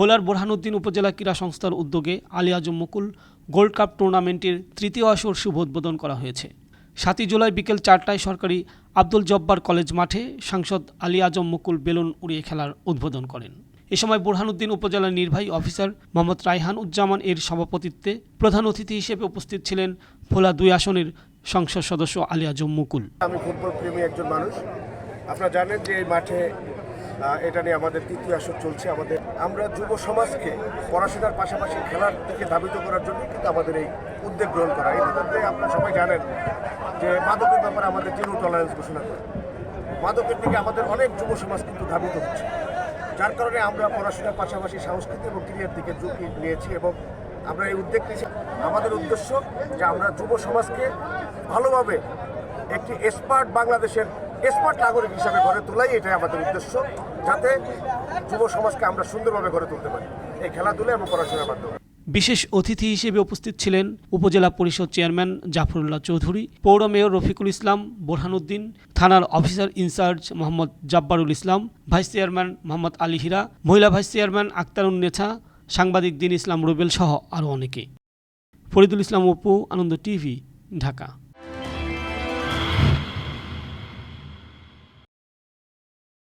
ভোলার বোরহানুদ্দিন উপজেলা ক্রীড়া সংস্থার উদ্যোগে আলী আজম মুকুল গোল্ড কাপ টুর্নামেন্টের তৃতীয় আসর শুভ উদ্বোধন করা হয়েছে। সাতই জুলাই বিকেল চারটায় সরকারি আব্দুল জব্বার কলেজ মাঠে সাংসদ আলী আজম মুকুল বেলুন উড়িয়ে খেলার উদ্বোধন করেন। এ সময় বোরহানুদ্দিন উপজেলার নির্বাহী অফিসার মোহাম্মদ রায়হান উজ্জামান এর সভাপতিত্বে প্রধান অতিথি হিসেবে উপস্থিত ছিলেন ভোলা দুই আসনের সংসদ সদস্য আলী আজম মুকুল। আমি ফুটবল প্রেমী একজন মানুষ। আপনারা জানেন যে এই মাঠে এটা নিয়ে আমাদের তৃতীয় আসর চলছে। আমাদের আমরা যুব সমাজকে পড়াশোনার পাশাপাশি খেলার দিকে ধাবিত করার জন্য কিন্তু আমাদের এই উদ্যোগ গ্রহণ করা। ইতিমধ্যে আপনারা সবাই জানেন যে মাদকের ব্যাপারে আমাদের জিরো টলারেন্স ঘোষণা করে। মাদকের দিকে আমাদের অনেক যুব সমাজ কিন্তু ধাবিত হচ্ছে। যার কারণে আমরা পড়াশোনার পাশাপাশি সংস্কৃতি এবং ক্রিয়ার দিকে ঝুঁকি নিয়েছি এবং আমরা এই উদ্যোগ নিয়েছি। আমাদের উদ্দেশ্য যে আমরা যুব সমাজকে ভালোভাবে একটি এক্সপার্ট বাংলাদেশের এক্সপার্ট নাগরিক হিসাবে গড়ে তোলাই এটাই আমাদের উদ্দেশ্য, যাতে যুব সমাজকে আমরা সুন্দরভাবে গড়ে তুলতে পারি এই খেলাধুলা এবং পড়াশোনার মাধ্যমে। বিশেষ অতিথি হিসেবে উপস্থিত ছিলেন উপজেলা পরিষদ চেয়ারম্যান জাফরুল্লাহ চৌধুরী, পৌর মেয়র রফিকুল ইসলাম, বোরহানুদ্দিন, থানার officer in charge Mohammad Jabbarul Islam, vice chairman Mohammad Ali Hira, মহিলা ভাইস চেয়ারম্যান আক্তারুন্নেছা সাংবাদিক দিন ইসলাম রুবেল সহ আরও অনেকে। ফরিদুল ইসলাম অপু, আনন্দ টিভি, ঢাকা।